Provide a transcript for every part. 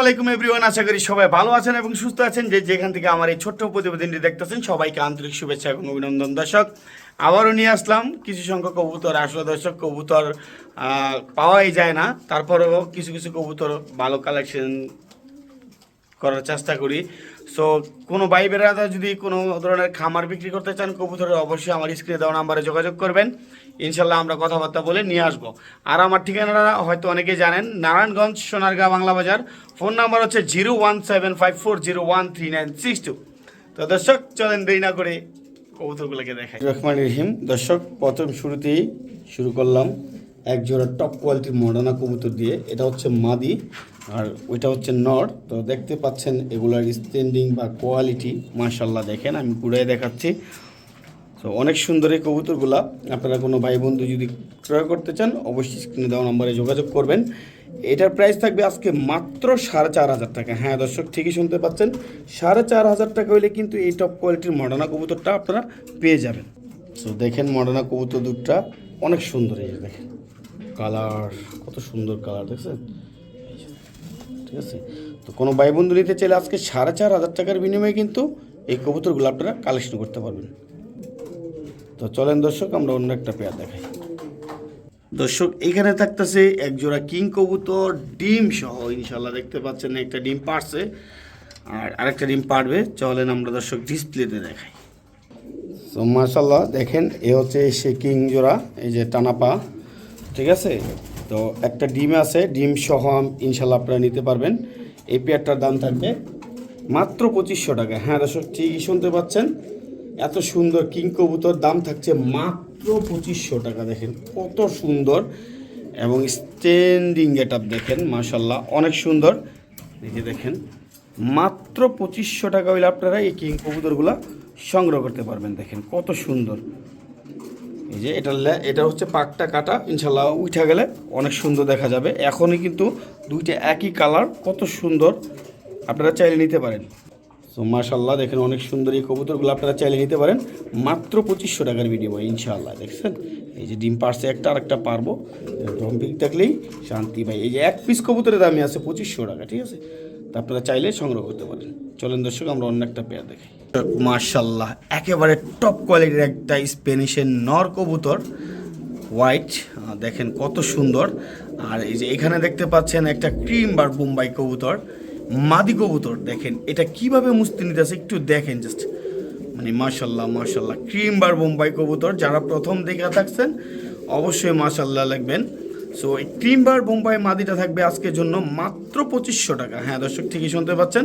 আলাইকুম এভরিওয়ান, আশা করি সবাই ভালো আছেন এবং সুস্থ আছেন। যে যেখান থেকে আমার এই ছোট্ট প্রতিবেদনটি দেখতেছেন, সবাইকে আন্তরিক শুভেচ্ছা এবং অভিনন্দন। দর্শক, আবারও নিয়ে আসলাম কিছু সংখ্যক কবুতর। আসলে দর্শক, কবুতর পাওয়াই যায় না। তারপরেও কিছু কিছু কবুতর ভালো কালেকশন করার চেষ্টা করি। সো কোনো বেড়াদা যদি কোনো ধরনের খামার বিক্রি করতে চান কবুতরের, অবশ্যই আমার স্ক্রিনে দেওয়া নাম্বারে যোগাযোগ করবেন। ইনশাল্লাহ আমরা কথাবার্তা বলে নিয়ে আসব। আর আমার ঠিকানাটা হয়তো অনেকেই জানেন, নারায়ণগঞ্জ সোনারগাঁ বাংলা বাজার। ফোন নাম্বার হচ্ছে zero one seven five four zero one three nine six two. তো দর্শক, চলেন দেরি না করে কবুতরগুলোকে দেখাই। রহমান রহিম, দর্শক, প্রথম শুরুতেই শুরু করলাম এক জোড়া টপ কোয়ালিটির মডার্না কবুতর দিয়ে। এটা হচ্ছে মাদি, আর ওইটা হচ্ছে নর। তো দেখতে পাচ্ছেন এগুলার স্ট্যান্ডিং বা কোয়ালিটি মাশাল্লাহ দেখেন, আমি পুরাই দেখাচ্ছি। তো অনেক সুন্দর এই কবুতরগুলা। আপনারা কোনো ভাই বন্ধু যদি ক্রয় করতে চান, অবশ্যই স্ক্রিনে দেওয়া নম্বরে যোগাযোগ করবেন। এটার প্রাইস থাকবে আজকে মাত্র সাড়ে চার হাজার টাকা। হ্যাঁ দর্শক, ঠিকই শুনতে পাচ্ছেন। সাড়ে চার হাজার টাকা হইলে কিন্তু এই টপ কোয়ালিটির মডার্না কবুতরটা আপনারা পেয়ে যাবেন। তো দেখেন মডার্না কবুতর দুধটা অনেক সুন্দর এই দেখেন। কালার কত সুন্দর কালার দেখছেন? ঠিক আছে? তো কোনো ভাই বন্ধু নিতে চাইলে আজকে সাড়ে চার হাজার টাকার বিনিময়ে কিন্তু এই কবুতরগুলো আপনারা কালেকশন করতে পারবেন। তো চলেন দর্শক, আমরা অন্য একটা পেয়ার দেখাই। দর্শক, এখানে থাকতেছে এক জোড়া কিং কবুতর, ডিম সহ ইনশাল্লাহ দেখতে পাচ্ছেন একটা ডিম পারছে আর আরেকটা ডিম পারবে চলেন আমরা দর্শক ডিসপ্লেতে দেখাই। তো মাশাল্লাহ দেখেন, এ হচ্ছে সে কিং জোড়া, এই যে টানাপা ঠিক আছে? তো একটা ডিম আছে, ডিম সহ ইনশাল্লাহ আপনারা নিতে পারবেন। এই পেয়ারটার দাম থাকবে মাত্র পঁচিশশো টাকা। হ্যাঁ দর্শক, ঠিকই শুনতে পাচ্ছেন। এত সুন্দর কিং কবুতর, দাম থাকছে মাত্র পঁচিশশো টাকা, দেখেন কত সুন্দর। এবং স্ট্যান্ডিং গেট আপ দেখেন মাশাল্লাহ অনেক সুন্দর। যে দেখেন, মাত্র পঁচিশশো টাকা হইলে আপনারা এই কিং কবুতরগুলা সংগ্রহ করতে পারবেন, দেখেন কত সুন্দর। এই যে এটা এটা হচ্ছে পাকটা কাটা ইনশাল্লাহ উঠা গেলে অনেক সুন্দর দেখা যাবে। এখনই কিন্তু দুইটা একই কালার, কত সুন্দর। আপনারা চাইলে নিতে পারেন। তো মাশাল্লাহ দেখেন অনেক সুন্দর এই কবুতরগুলো আপনারা চাইলে নিতে পারেন। মাত্র পঁচিশশো টাকার বিনিময় ইনশাল্লাহ দেখছেন? এই যে ডিম পারছে একটা আর একটা পারব ডম্পিক থাকলেই শান্তি ভাই। এই যে এক পিস কবুতরের দামই আছে পঁচিশশো টাকা, ঠিক আছে? তা আপনারা চাইলে সংগ্রহ করতে পারেন। চলেন দর্শক, আমরা অন্য একটা পেয়ার দেখি। মার্শাল্লাহ একেবারে টপ কোয়ালিটির একটা স্পেনিশের নর কবুতর হোয়াইট দেখেন কত সুন্দর। আর এই যে এখানে দেখতে পাচ্ছেন একটা ক্রিম বার বোম্বাই কবুতর। মাদি কবুতর দেখেন, এটা কীভাবে মুস্তি নিতেছে একটু দেখেন জাস্ট মানে মাশাল্লাহ মাশাল্লাহ ক্রিম বার বোম্বাই কবুতর, যারা প্রথম দেখা থাকছেন, অবশ্যই মাশাল্লাহ লিখবেন সো এই ক্রিম বার বোম্বাই মাদিটা থাকবে আজকের জন্য মাত্র পঁচিশশো টাকা। হ্যাঁ দর্শক ঠিকই শুনতে পাচ্ছেন।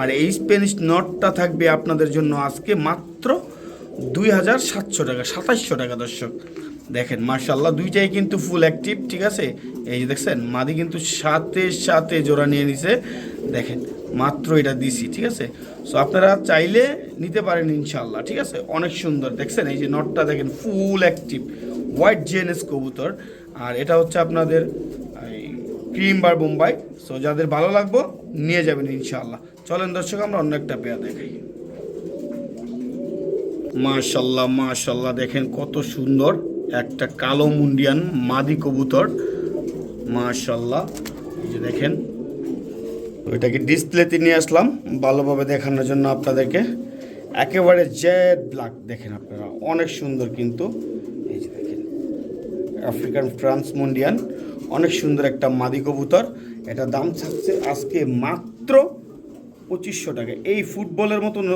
আর এই স্প্যানিশ নটটা থাকবে আপনাদের জন্য আজকে মাত্র দুই হাজার সাতশো টাকা, সাতাশশো টাকা, দর্শক। দেখেন মার্শাল্লাহ দুইটাই কিন্তু ফুল অ্যাক্টিভ ঠিক আছে? এই যে দেখছেন, মাদি কিন্তু সাথে সাথে জোড়া নিয়ে নিছে। দেখেন, মাত্র এটা দিছি, ঠিক আছে? সো আপনারা চাইলে নিতে পারেন ইনশাল্লাহ ঠিক আছে? অনেক সুন্দর, দেখছেন? এই যে নটটা দেখেন ফুল অ্যাক্টিভ হোয়াইট জেনেস কবুতর। আর এটা হচ্ছে আপনাদের ক্রিম বার বোম্বাই সো যাদের ভালো লাগবো, নিয়ে যাবেন ইনশাল্লাহ চলেন দর্শক, আমরা অন্য একটা পেয়ার দেখাই। মাশাল্লাহ মাশাল্লাহ দেখেন কত সুন্দর একটা কালো মুন্ডিয়ান মাদি কবুতর। মাশাল্লাহ এই যে দেখেন তো এটাকে ডিসপ্লেতে নিয়ে আসলাম। ভালোভাবে দেখানোর জন্য আপনাদেরকে। একেবারে জেড ব্ল্যাক দেখেন আপনারা, অনেক সুন্দর কিন্তু। এই যে দেখেন আফ্রিকান ফ্রান্স মুন্ডিয়ান অনেক সুন্দর একটা মাদি কবুতর। এটা দাম থাকছে আজকে মাত্র পঁচিশশো টাকা। এই ফুটবলের মতন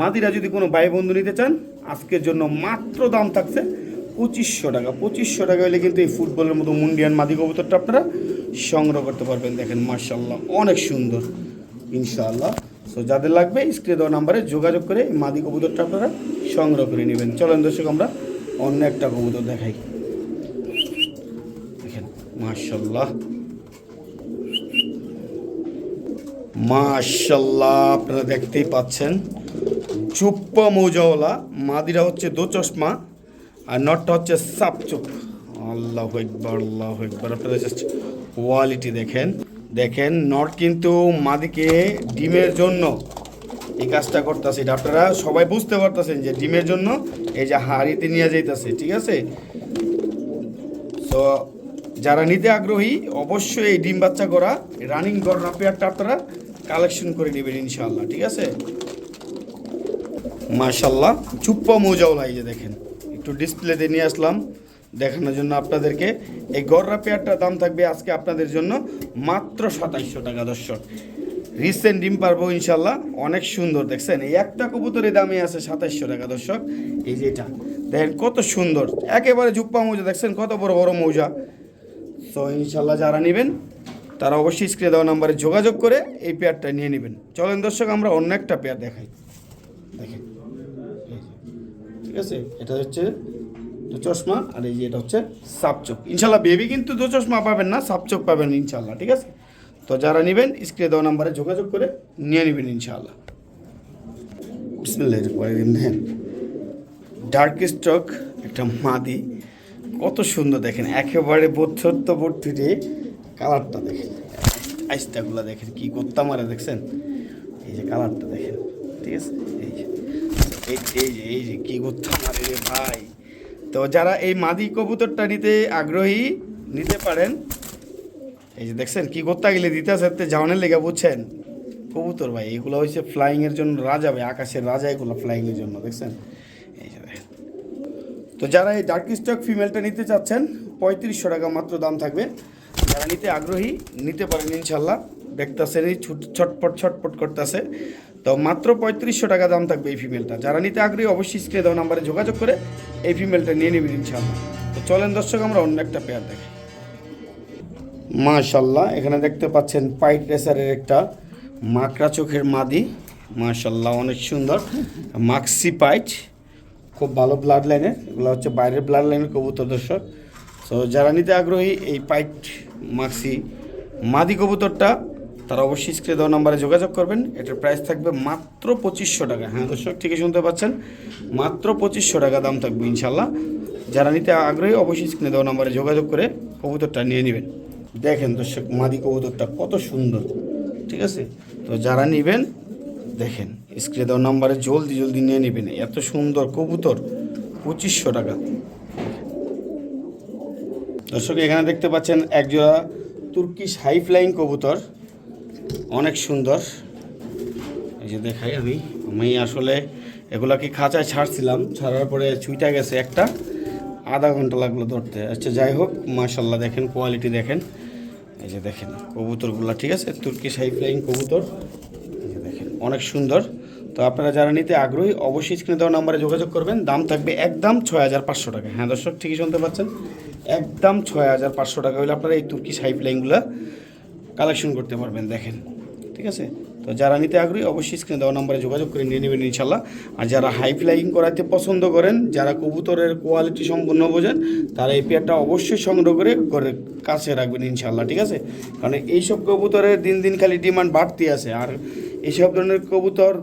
মাদিরা যদি কোনো ভাই বন্ধু নিতে চান, আজকের জন্য মাত্র দাম থাকছে পঁচিশশো টাকা। পঁচিশশো টাকা হলে কিন্তু এই ফুটবলের মতো মুন্ডিয়ান মাদি কবুতরটা আপনারা সংগ্রহ করতে পারবেন। দেখেন মার্শাল্লাহ অনেক সুন্দর, ইনশাআল্লাহ। সো যাদের লাগবে, স্ক্রিনে দেওয়া নাম্বারে যোগাযোগ করে মাদি কবুতরটা আপনারা সংগ্রহ করে নেবেন। চলেন দর্শক, আমরা অন্য একটা কবুতর দেখাই। দেখেন মার্শাল্লাহ মাশাল্লাহ আপনারা দেখতেই পাচ্ছেন। চুপ্পা মৌজাওয়ালা, মাদিরা হচ্ছে দো চশমা আর নটটা হচ্ছে সাপ চুপ আল্লাহ একবার আল্লাহ একবার আপনারা জাস্ট কোয়ালিটি দেখেন। দেখেন নট কিন্তু মাদিকে ডিমের জন্য এই কাজটা করতেছে। এটা আপনারা সবাই বুঝতে পারতেছেন যে ডিমের জন্য এই যে হাড়িতে নিয়ে যাইতেছে, ঠিক আছে? তো যারা নিতে আগ্রহী, অবশ্যই এই ডিম বাচ্চা করা রানিং গড় পেয়ারটা আপনারা কালেকশন করে নেবেন ইনশাআল্লাহ, ঠিক আছে? মাশাল্লাহ চুপ্পা মৌজাও এই যে দেখেন। একটু ডিসপ্লেতে নিয়ে আসলাম। দেখানোর জন্য আপনাদেরকে। এই গররা পেয়ারটার দাম থাকবে আজকে আপনাদের জন্য মাত্র সাতাইশশো টাকা দর্শক। রিসেন্ট ডিম পারব ইনশাল্লাহ। অনেক সুন্দর, দেখছেন? এই একটা কবুতরের দামই আছে সাতাইশশো টাকা দর্শক। এই যে এটা, দেখেন কত সুন্দর। একেবারে জুপ্পা মৌজা, দেখছেন? কত বড় বড় মৌজা। তো ইনশাল্লাহ যারা নেবেন, তারা অবশ্যই স্ক্রিনে দেওয়া নাম্বারে যোগাযোগ করে এই পেয়ারটা নিয়ে নেবেন। চলেন দর্শক, আমরা অন্য একটা পেয়ার দেখাই। দেখেন। ঠিক আছে? এটা হচ্ছে দু চশমা আর এই যে এটা হচ্ছে সাপচোক ইনশাল্লাহ বেবি কিন্তু দু চশমা পাবেন না সাপচোক পাবেন ইনশাল্লাহ, ঠিক আছে? তো যারা নেবেন, স্ক্রিনে দেওয়া নাম্বারে যোগাযোগ করে নিয়ে নেবেন ইনশাল্লাহ। ডার্ক স্টক একটা মাদি, কত সুন্দর দেখেন, একেবারে বছরত্ব বর্তিতে কালারটা দেখেন। আইসটাগুলো দেখেন, কি করতাম আরে দেখছেন? এই যে কালারটা দেখেন, ঠিক আছে? এই যে। এই এই যে এই যে কি করতাম আরে রে ভাই। তো যারা এই মাদি কবুতরটা নিতে আগ্রহী, নিতে পারেন। এই যে দেখছেন কি করতে গেলে দিতে আসতে যাওয়ানের লেগে বুঝছেন। কবুতর ভাই, এগুলো হচ্ছে ফ্লাইংয়ের জন্য রাজা ভাই, আকাশের রাজা এগুলো ফ্লাইংয়ের জন্য, দেখছেন? এই যে তো যারা এই ডার্ক স্টক ফিমেলটা নিতে চাচ্ছেন, পঁয়ত্রিশশো টাকা মাত্র দাম থাকবে। যারা নিতে আগ্রহী, নিতে পারেন ইনশাল্লাহ। দেখতেছেন এই ছুট- ছটপট ছটপট করতেছে। তো মাত্র পঁয়ত্রিশশো টাকা দাম থাকবে এই ফিমেলটা যারা নিতে আগ্রহী, অবশ্যই স্ক্রিনে দেওয়া নাম্বারে যোগাযোগ করে এই ফিমেলটা নিয়ে নেবেন ইনশাল্লাহ তো চলেন দর্শক, আমরা অন্য একটা পেয়ার দেখি। মাশাল্লাহ এখানে দেখতে পাচ্ছেন পাইট রেসারের একটা মাকড়া চোখের মাদি। মাশাল্লাহ অনেক সুন্দর। মাক্সি পাইট খুব ভালো ব্লাড লাইনের এগুলো হচ্ছে বাইরের ব্লাড লাইনের কবুতর দর্শক। তো যারা নিতে আগ্রহী, এই পাইট মাক্সি মাদি কবুতরটা তারা অবশ্যই স্ক্রিনে দেওয়া নাম্বারে যোগাযোগ করবেন। এটার প্রাইস থাকবে মাত্র পঁচিশশো টাকা। হ্যাঁ দর্শক, ঠিকই শুনতে পাচ্ছেন। মাত্র পঁচিশশো টাকা দাম থাকবে ইনশাল্লাহ যারা নিতে আগ্রহী, অবশ্যই স্ক্রিনে দেওয়া নাম্বারে যোগাযোগ করে কবুতরটা নিয়ে নেবেন। দেখেন দর্শক, মাদি কবুতরটা কত সুন্দর। ঠিক আছে? তো যারা নেবেন, দেখেন স্ক্রিনে দেওয়া নাম্বারে জলদি জলদি নিয়ে নেবেন। এত সুন্দর কবুতর, পঁচিশশো টাকা। দর্শক, এখানে দেখতে পাচ্ছেন একজোড়া তুর্কিশ হাই ফ্লাইং কবুতর। অনেক সুন্দর। এই যে দেখাই আমি। আমি আসলে এগুলাকে খাঁচায় ছাড়ছিলাম, ছাড়ার পরে ছুইটা গেছে একটা। আধা ঘণ্টা লাগল ধরতে। আচ্ছা যাই হোক মাশাল্লাহ দেখেন কোয়ালিটি দেখেন। এই যে দেখেন, কবুতরগুলা, ঠিক আছে? তুর্কি হাই ফ্লাইং কবুতর। এই যে দেখেন, অনেক সুন্দর। তো আপনারা যারা নিতে আগ্রহী, অবশ্যই স্ক্রিনে দেওয়া নাম্বারে যোগাযোগ করবেন। দাম থাকবে একদম ছয় হাজার পাঁচশো টাকা। হ্যাঁ দর্শক, ঠিকই শুনতে পাচ্ছেন? একদম ছয় হাজার পাঁচশো টাকা হলে আপনারা এই তুর্কি হাই ফ্লাইংগুলো কালেকশন করতে পারবেন, দেখেন। ঠিক আছে? তো যারা নিতে আগ্রহী, অবশ্যই স্ক্রিনে দেওয়া নম্বরে যোগাযোগ করে নিয়ে নেবেন ইনশাল্লাহ আর যারা হাই ফ্লাইং করাতে পছন্দ করেন, যারা কবুতরের কোয়ালিটি সম্পূর্ণ বোঝেন, তারা এই পেয়ারটা অবশ্যই সংগ্রহ করে ঘরের কাছে রাখবেন ইনশাল্লাহ ঠিক আছে? কারণ এইসব কবুতরের দিন দিন খালি ডিমান্ড বাড়তি আছে। আর এইসব ধরনের কবুতর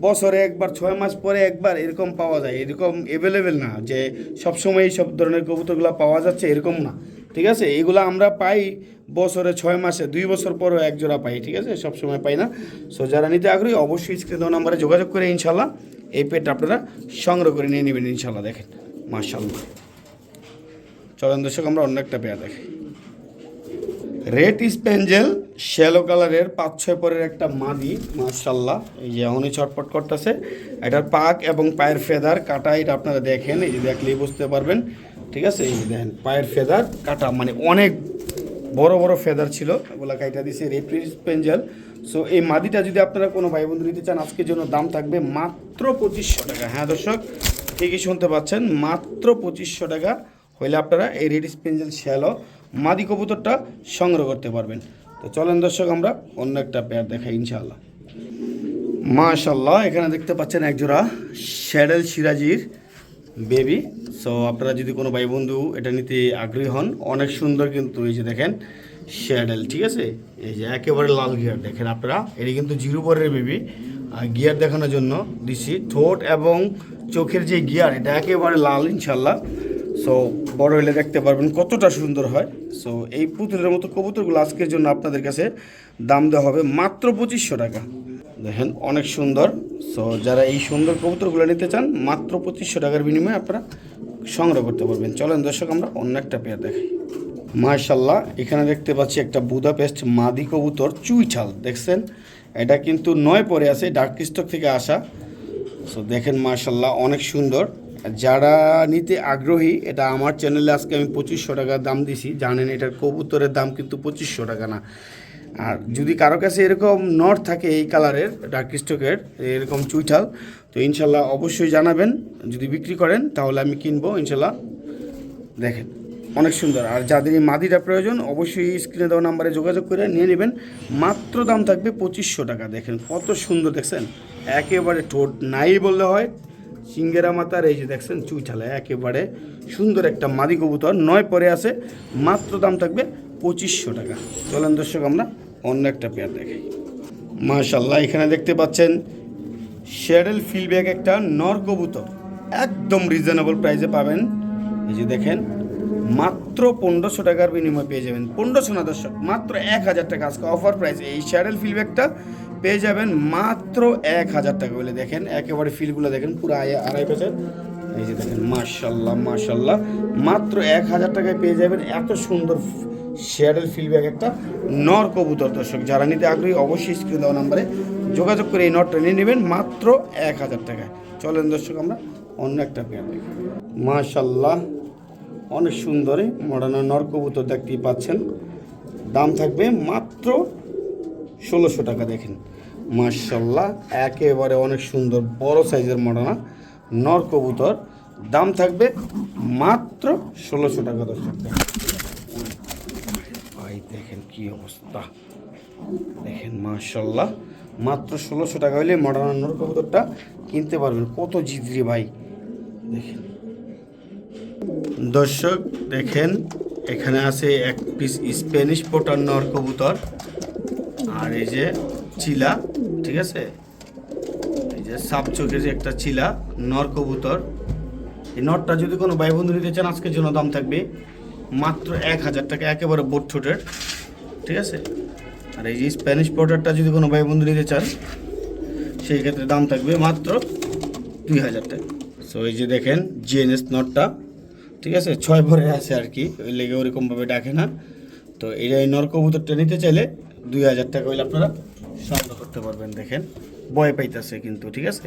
বছরে একবার, ছয় মাস পরে একবার এরকম পাওয়া যায়। এরকম অ্যাভেলেবেল না যে সবসময় এই সব ধরনের কবুতরগুলো পাওয়া যাচ্ছে এরকম না। ঠিক আছে? এগুলো আমরা পাই বছরে ছয় মাসে, দুই বছর পরও এক জোড়া পাই, ঠিক আছে? সবসময় পাই না। সো যারা নিতে আগ্রহী, অবশ্যই স্ক্রিন নাম্বারে যোগাযোগ করে ইনশাল্লাহ এই পেটটা আপনারা সংগ্রহ করে নিয়ে নেবেন ইনশাল্লাহ দেখেন। মার্শাল্লাহ চলেন দর্শক, আমরা অন্য একটা পেয়ার দেখি। রেড স্পেঞ্জেল শ্যালো কালারের পাঁচ, ছয় পরের একটা মাদি মার্শাল্লাহ এই যে এমনই ছটপট করতেছে। এটার পাক এবং পায়ের ফেদার কাটা, এটা আপনারা দেখেন, এই যে দেখলেই বুঝতে পারবেন। ঠিক আছে? এই দেখেন, পায়ের ফেদার, কাটা মানে অনেক বড় বড় ফেদার ছিল। ওগুলা কাইটা দিছে রেড স্পেঞ্জেল। সো এই মাদিটা যদি আপনারা কোনো ভাই বন্ধু নিতে চান, আজকের জন্য দাম থাকবে মাত্র পঁচিশশো টাকা। হ্যাঁ দর্শক, ঠিকই শুনতে পাচ্ছেন, মাত্র পঁচিশশো টাকা হইলে আপনারা এই রেড স্পেঞ্জেল শ্যালো মাদি কবুতরটা সংগ্রহ করতে পারবেন। তো চলেন দর্শক, আমরা অন্য একটা পেয়ার দেখাই ইনশাআল্লাহ। মাশাল্লাহ এখানে দেখতে পাচ্ছেন একজোড়া শ্যাডেল সিরাজির বেবি। সো আপনারা যদি কোনো ভাই বন্ধু এটা নিতে আগ্রহী হন, অনেক সুন্দর কিন্তু এই যে দেখেন শ্যাডেল, ঠিক আছে? এই যে একেবারে লাল গিয়ার, দেখেন আপনারা? এটি কিন্তু জিরো পরের বেবি। গিয়ার দেখানোর জন্য দিছি ঠোঁট এবং চোখের যে গিয়ার, এটা একেবারে লাল ইনশাল্লাহ সো বড় হলে দেখতে পারবেন কতটা সুন্দর হয়। সো এই পুতুলের মতো কবুতরগুলো আজকের জন্য আপনাদের কাছে দাম দেওয়া হবে মাত্র পঁচিশশো টাকা। দেখেন, অনেক সুন্দর। সো যারা এই সুন্দর কবুতরগুলো নিতে চান, মাত্র পঁচিশশো টাকার বিনিময়ে আপনারা সংগ্রহ করতে পারবেন। চলেন দর্শক, আমরা অন্য একটা পেয়ার দেখাই। মার্শাল্লাহ এখানে দেখতে পাচ্ছি একটা বুদাপেস্ট মাদি কবুতর চুইঠাল দেখছেন? এটা কিন্তু নয় পরে আছে ডার্ক থেকে আসা। সো দেখেন মার্শাল্লাহ অনেক সুন্দর। যারা নিতে আগ্রহী, এটা আমার চ্যানেলে আজকে আমি পঁচিশশো টাকা দাম দিছি। জানেন, এটার কবুতরের দাম কিন্তু পঁচিশশো টাকা না। আর যদি কারও কাছে এরকম নট থাকে এই কালারের ডার্ক স্টকের এরকম চুইঠাল, তো ইনশাল্লাহ অবশ্যই জানাবেন। যদি বিক্রি করেন, তাহলে আমি কিনবো, ইনশাল্লাহ। দেখেন, অনেক সুন্দর। আর যাদের এই মাদিটা প্রয়োজন, অবশ্যই স্ক্রিনে দেওয়া নাম্বারে যোগাযোগ করে নিয়ে নেবেন। মাত্র দাম থাকবে পঁচিশশো টাকা। দেখেন, কত সুন্দর, দেখছেন? একেবারে ঠোঁট নাই বললে হয়। সিঙ্গেরা মাতার এই যে দেখছেন চুইঠালা, একেবারে সুন্দর একটা মাদি কবুতর, নয় পরে আছে, মাত্র দাম থাকবে পঁচিশশো টাকা। চলেন দর্শক, আমরা অন্য একটা পেয়ার দেখাই। মাশাল্লাহ এখানে দেখতে পাচ্ছেন শেডেল ফিলব্যাক একটা নর কবুতর। একদম রিজনেবল প্রাইসে পাবেন। এই যে দেখেন মাত্র পনেরোশো টাকার বিনিময়ে পেয়ে যাবেন। পনেরোশো না দর্শক মাত্র এক হাজার টাকা আজকে অফার প্রাইস এই শ্যাডেল ফিলব্যাকটা পেয়ে যাবেন মাত্র এক হাজার টাকা বলে দেখেন। একেবারে ফিলগুলো দেখেন, পুরো আড়াই পেঁচের। এই যে দেখেন মার্শাল্লাহ মার্শাল্লাহ মাত্র এক হাজার টাকায় পেয়ে যাবেন এত সুন্দর শেয়ারের ফিলব্যাক একটা নর কবুতর দর্শক। যারা নিতে আগ্রহী, অবশ্যই স্ক্রিন দেওয়া নাম্বারে যোগাযোগ করে এই নটটা নিয়ে নেবেন মাত্র এক হাজার টাকায়। চলেন দর্শক, আমরা অন্য একটা পেয়ার দেখি। মাশাল্লাহ অনেক সুন্দর মডার্ন নর কবুতর দেখতেই পাচ্ছেন। দাম থাকবে মাত্র ষোলোশো টাকা, দেখেন। মার্শাল্লাহ একেবারে অনেক সুন্দর বড় সাইজের মডানা নরকবুতর। দাম থাকবে মাত্র ষোলোশো টাকা, দর্শক। ভাই, দেখেন কি অবস্থা। দেখেন মার্শাল্লাহ মাত্র ষোলোশো টাকা হলে মডার্ন নরকবুতরটা কিনতে পারবেন। কত জিতরি ভাই। দেখেন। দর্শক, দেখেন, এখানে আছে এক পিস স্প্যানিশ পোটার নর কবুতর। আর এই যে চিলা, ঠিক আছে? এই যে সাপ চোখের একটা চিলা, নর কবুতর। এই নটটা যদি কোনো ভাই বন্ধু নিতে চান, আজকের জন্য দাম থাকবে মাত্র এক হাজার টাকা, একেবারে বোট ঠোঁটের, ঠিক আছে? আর এই যে স্প্যানিশ পোটারটা যদি কোনো ভাই বন্ধু নিতে চান, সেই ক্ষেত্রে দাম থাকবে মাত্র দুই হাজার টাকা। সো এই যে দেখেন জিএনএস নটটা ঠিক আছে? ছয় ভরে আছে আর কি ওই লেগে ওরকমভাবে ডাকে না। তো এটা এই নর কবুতরটা নিতে চাইলে দুই হাজার টাকা হইলে আপনারা সংগ্রহ করতে পারবেন, দেখেন। ভয় পাইতেছে কিন্তু, ঠিক আছে?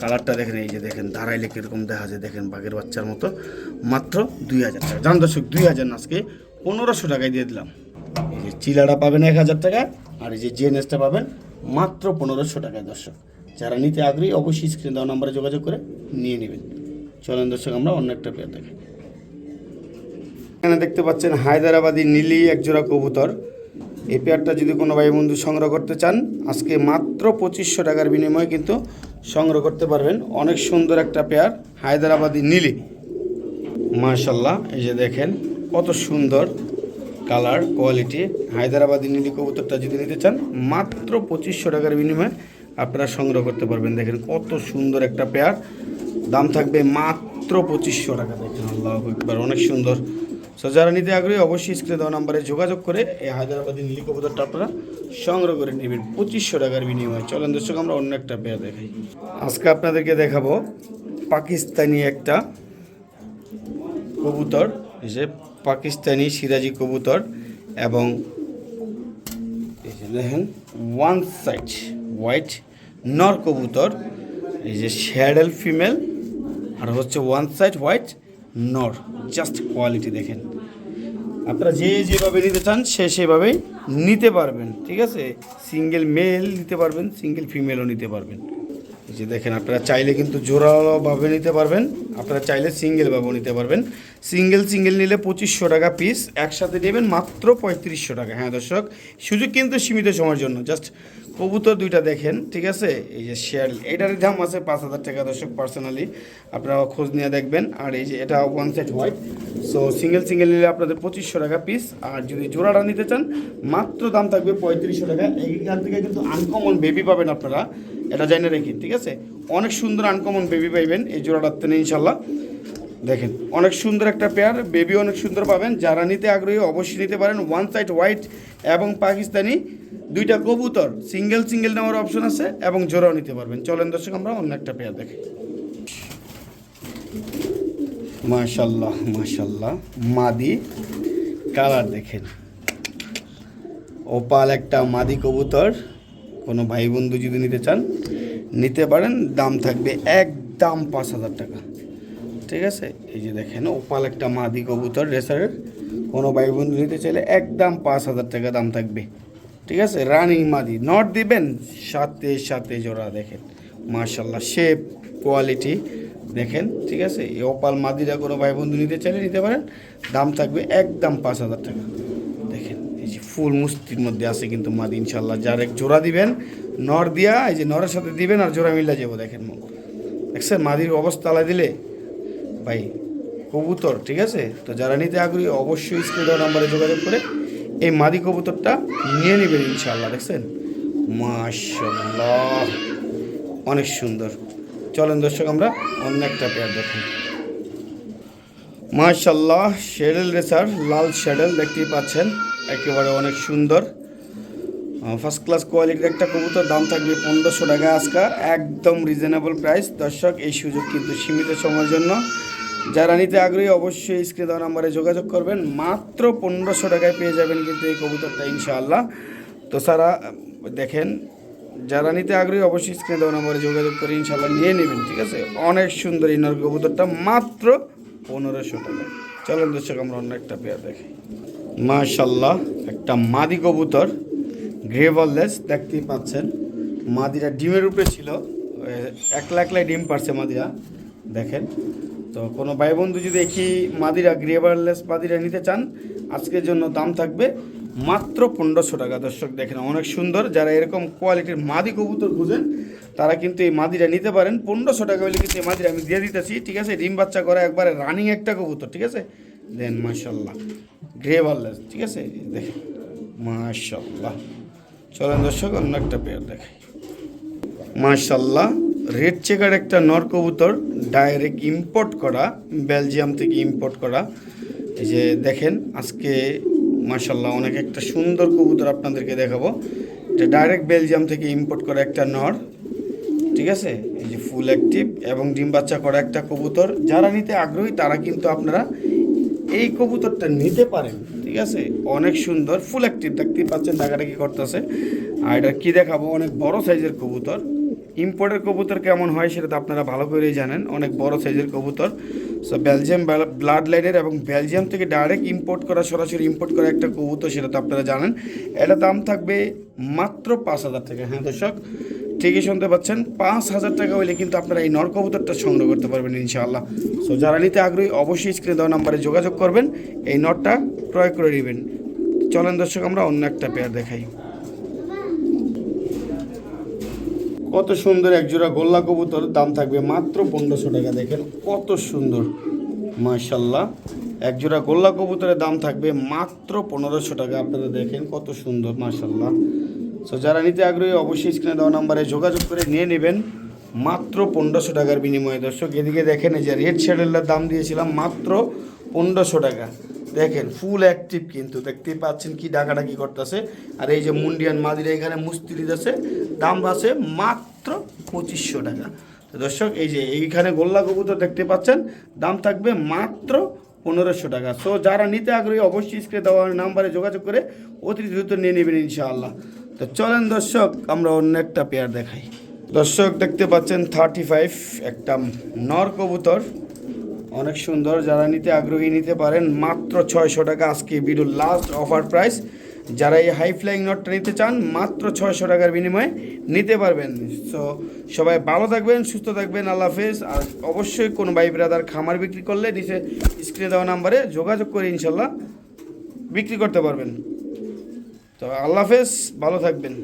কালারটা দেখেন, এই যে দেখেন দাঁড়াইলে কীরকম দেখা যায়, দেখেন, বাঘের বাচ্চার মতো। মাত্র দুই হাজার টাকা। জান দর্শক, দুই হাজার আজকে পনেরোশো টাকায় দিয়ে দিলাম। এই যে চিলাটা পাবেন এক হাজার টাকা, আর এই যে জিএনএসটা পাবেন মাত্র পনেরোশো টাকায়, দর্শক। যারা নিতে আগ্রহী, অবশ্যই স্ক্রিন দেওয়া নাম্বারে যোগাযোগ করে নিয়ে নেবেন। চলেন দর্শক, আমরা অন্য একটা পেয়ার দেখি। এখানে দেখতে পাচ্ছেন হায়দ্রাবাদি নীলি একজোড়া কবুতর। এই পেয়ারটা যদি কোনো ভাই বন্ধু সংগ্রহ করতে চান, আজকে মাত্র পঁচিশশো টাকার বিনিময়ে কিন্তু সংগ্রহ করতে পারবেন। অনেক সুন্দর একটা পেয়ার, হায়দ্রাবাদি নীলি। মাশাল্লাহ এই যে দেখেন, কত সুন্দর কালার, কোয়ালিটি। হায়দ্রাবাদি নীলি কবুতরটা যদি নিতে চান, মাত্র পঁচিশশো টাকার বিনিময়ে আপনারা সংগ্রহ করতে পারবেন। দেখেন, কত সুন্দর একটা পেয়ার। দাম থাকবে মাত্র পঁচিশশো টাকা। দেখেন, আল্লাহ একবার অনেক সুন্দর সো যারা নিতে আগ্রহী, অবশ্যই স্ক্রিনে দেওয়া নাম্বারে যোগাযোগ করে এই হায়দ্রাবাদি নীলি কবুতরটা আপনারা সংগ্রহ করে নেবেন। পঁচিশশো টাকার বিনিময়ে। চলেন দর্শক, আমরা অন্য একটা পেয়ার দেখাই। আজকে আপনাদেরকে দেখাবো পাকিস্তানি একটা কবুতর যে পাকিস্তানি সিরাজি কবুতর এবং দেখেন ওয়ান সাইড হোয়াইট নর কবুতর, এই যে শ্যাডেল ফিমেল আর হচ্ছে ওয়ান সাইড হোয়াইট নর। জাস্ট কোয়ালিটি দেখেন। আপনারা যে যেভাবে নিতে চান, সে সেভাবেই নিতে পারবেন, ঠিক আছে? সিঙ্গেল মেল নিতে পারবেন সিঙ্গেল ফিমেলও নিতে পারবেন। যে দেখেন, আপনারা চাইলে কিন্তু জোড়াভাবে নিতে পারবেন, আপনারা চাইলে সিঙ্গেলভাবেও নিতে পারবেন। সিঙ্গেল সিঙ্গেল নিলে পঁচিশশো টাকা পিস একসাথে নেবেন মাত্র পঁয়ত্রিশশো টাকা। হ্যাঁ দর্শক, সুযোগ কিন্তু সীমিত সময়ের জন্য। জাস্ট কবুতর দুইটা দেখেন, ঠিক আছে? এই যে শেয়ার এটার দাম আছে পাঁচ হাজার টাকা দর্শক পার্সোনালি আপনারা খোঁজ নিয়ে দেখবেন। আর এই যে এটা one side white so single single নিলে আপনাদের পঁচিশশো টাকা পিস আর যদি জোড়াটা নিতে চান, মাত্র দাম থাকবে পঁয়ত্রিশশো টাকা। এইখান থেকে কিন্তু আনকমন বেবি পাবেন আপনারা, এটা জানিয়ে রেখে, ঠিক আছে? অনেক সুন্দর আনকমন বেবি পাইবেন এই জোড়াটার থেকে, ইনশাল্লাহ। দেখেন, অনেক সুন্দর একটা পেয়ার বেবি অনেক সুন্দর পাবেন। যারা নিতে আগ্রহী, অবশ্যই নিতে পারেন। ওয়ান সাইড হোয়াইট এবং পাকিস্তানি দুইটা কবুতর সিঙ্গেল সিঙ্গেল নেওয়ার অপশন আছে এবং জোড়াও নিতে পারবেন। চলেন দর্শক, আমরা অন্য একটা পেয়ার দেখি। মাশাল্লাহ মাশাল্লাহ মাদি কালার দেখেন। ওপাল একটা মাদি কবুতর। কোনো ভাই বন্ধু যদি নিতে চান, নিতে পারেন। দাম থাকবে একদম পাঁচ হাজার টাকা। ঠিক আছে? এই যে দেখেন, ওপাল একটা মাদি কবুতর, রেসারের। কোনো ভাই বন্ধু নিতে চাইলে একদম পাঁচ হাজার টাকা দাম থাকবে। ঠিক আছে? রানিং মাদি নট দিবেন? সাথে সাথে জোড়া দেখেন। মার্শাল্লাহ শেপ কোয়ালিটি দেখেন, ঠিক আছে? এই ওপাল মাদিরা কোনো ভাই বন্ধু নিতে চাইলে নিতে পারেন। দাম থাকবে একদম পাঁচ হাজার টাকা। দেখেন, এই যে ফুল মুস্তির মধ্যে আছে কিন্তু মাদি ইনশাল্লাহ যার এক জোড়া দিবেন নর দিয়া, এই যে নরের সাথে দিবেন আর জোড়া মিলা যাব, দেখেন দেখছেন? মাদির অবস্থা আলাই দিলে, ভাই, কবুতর, ঠিক আছে? তো যারা নিতে আগ্রহী, অবশ্যই স্ক্রিন নাম্বারে যোগাযোগ করে এই মাদি কবুতরটা নিয়ে নেবেন ইনশাল্লাহ দেখছেন? মাশাল্লাহ অনেক সুন্দর। চলেন দর্শক, আমরা অন্য একটা পেয়ার দেখি। মাশাল্লাহ শেডেল রেসার লাল শেডেল দেখতেই পাচ্ছেন, একেবারে অনেক সুন্দর। ফার্স্ট ক্লাস কোয়ালিটির একটা কবুতর, দাম থাকবে পনেরোশো টাকা। আজকা একদম রিজনেবল প্রাইস দর্শক, এই সুযোগ কিন্তু সীমিত সময়ের জন্য যারা নিতে আগ্রহী, অবশ্যই স্ক্রিন দেওয়া নাম্বারে যোগাযোগ করবেন। মাত্র পনেরোশো টাকায় পেয়ে যাবেন কিন্তু এই কবুতরটা, ইনশাআল্লাহ। তো সারা, দেখেন, যারা নিতে আগ্রহী, অবশ্যই স্ক্রিন দেওয়া নাম্বারে যোগাযোগ করে ইনশাআল্লাহ নিয়ে নেবেন, ঠিক আছে? অনেক সুন্দর ইনার কবুতরটা, মাত্র পনেরোশো টাকা। চলেন দর্শক, আমরা অন্য একটা পেয়ার দেখি। মাশাল্লাহ একটা মাদি কবুতর গ্রেভারলেস দেখতেই পাচ্ছেন। মাদিরা ডিমের উপরে ছিল একলা একলাই ডিম পারছে মাদিরা, দেখেন। তো কোনো ভাই বন্ধু যদি দেখি মাদিরা গ্রেভারলেস মাদিরা নিতে চান, আজকের জন্য দাম থাকবে মাত্র পনেরোশো টাকা। দর্শক, দেখেন অনেক সুন্দর, যারা এরকম কোয়ালিটির মাদি কবুতর খুঁজেন, তারা কিন্তু এই মাদিরা নিতে পারেন। পনেরোশো টাকা হলে কিন্তু এই মাদিরা আমি দিয়ে দিতেছি, ঠিক আছে? ডিম বাচ্চা করা একবারে রানিং একটা কবুতর, ঠিক আছে? দেন মাশাল্লাহ গ্রেভারলেস ঠিক আছে? দেখেন মাশাল্লাহ চলেন দর্শক, অন্য একটা পেয়ার দেখাই। মাশাল্লাহ রেড চেকার একটা নর কবুতর ডাইরেক্ট ইম্পোর্ট করা বেলজিয়াম থেকে ইম্পোর্ট করা। এই যে দেখেন, আজকে মাশাল্লাহ অনেক একটা সুন্দর কবুতর আপনাদেরকে দেখাবো। এটা ডাইরেক্ট বেলজিয়াম থেকে ইম্পোর্ট করা একটা নর, ঠিক আছে? এই যে ফুল অ্যাক্টিভ এবং ডিম বাচ্চা করা একটা কবুতর। যারা নিতে আগ্রহী, তারা কিন্তু আপনারা এই কবুতরটা নিতে পারেন, ঠিক আছে? অনেক সুন্দর ফুল অ্যাক্টিভ দেখতেই পাচ্ছেন টাকাটা কি করতেছে। আর এটা কী দেখাবো? অনেক বড় সাইজের কবুতর। ইম্পোর্টের কবুতর কেমন হয় সেটা তো আপনারা ভালো করেই জানেন। অনেক বড় সাইজের কবুতর। সো বেলজিয়াম ব্লাড লাইনের এবং বেলজিয়াম থেকে ডাইরেক্ট ইম্পোর্ট করা, সরাসরি ইম্পোর্ট করা একটা কবুতর সেটা তো আপনারা জানেন। এটা দাম থাকবে মাত্র পাঁচ হাজার টাকা হ্যাঁ দর্শক? ঠিকই শুনতে পাচ্ছেন, পাঁচ হাজার টাকা হইলে কিন্তু আপনারা এই নর কবুতরটা সংগ্রহ করতে পারবেন ইনশাআল্লাহ। সো যারা নিতে আগ্রহী, অবশ্যই স্ক্রিনে দেওয়া নাম্বারে যোগাযোগ করবেন, এই নটটা ক্রয় করে নেবেন। চলেন দর্শক, আমরা অন্য একটা পেয়ার দেখাই। কত সুন্দর এক জোড়া গোল্লা কবুতর, দাম থাকবে মাত্র পনেরোশো টাকা। দেখেন কত সুন্দর মাশাল্লাহ এক জোড়া গোল্লা কবুতরের দাম থাকবে মাত্র পনেরোশো টাকা। আপনারা দেখেন কত সুন্দর মাশাল্লাহ সো যারা নিতে আগ্রহী, অবশ্যই স্ক্রিনে দেওয়া নাম্বারে যোগাযোগ করে নিয়ে নেবেন। মাত্র পনেরোশো টাকার বিনিময়ে। দর্শক, এদিকে দেখেন এই যে রেড শ্যাডেলের দাম দিয়েছিলাম মাত্র পনেরোশো টাকা। দেখেন ফুল অ্যাক্টিভ কিন্তু। দেখতে পাচ্ছেন কি ডাকাডাকি করতেছে। আর এই যে মুন্ডিয়ান মাদিরা এখানে মুস্তিরি আছে দাম আছে মাত্র পঁচিশশো টাকা। তো দর্শক, এই যে এইখানে গোল্লা কবুতর দেখতে পাচ্ছেন, দাম থাকবে মাত্র পনেরোশো টাকা। সো যারা নিতে আগ্রহী, অবশ্যই স্ক্রিনে দেওয়া নাম্বারে যোগাযোগ করে অতি দ্রুত নিয়ে নেবেন ইনশাআল্লাহ। তো চলেন দর্শক, আমরা অন্য একটা পেয়ার দেখাই। দর্শক, দেখতে পাচ্ছেন থার্টি ফাইভ একটা নর কবুতর। অনেক সুন্দর, যারা নিতে আগ্রহী নিতে পারেন, মাত্র ছয়শো টাকা আজকে ভিডিওর লাস্ট অফার প্রাইস যারা এই হাই ফ্লাইং নটটা নিতে চান, মাত্র ছয়শো টাকার বিনিময়ে নিতে পারবেন। সো সবাই ভালো থাকবেন, সুস্থ থাকবেন, আল্লাহ হাফেজ। আর অবশ্যই কোনো ভাই ব্রাদার খামার বিক্রি করলে নিচে স্ক্রিনে দেওয়া নাম্বারে যোগাযোগ করে ইনশাল্লাহ বিক্রি করতে পারবেন। তো আল্লাহ হাফেজ, ভালো থাকবেন।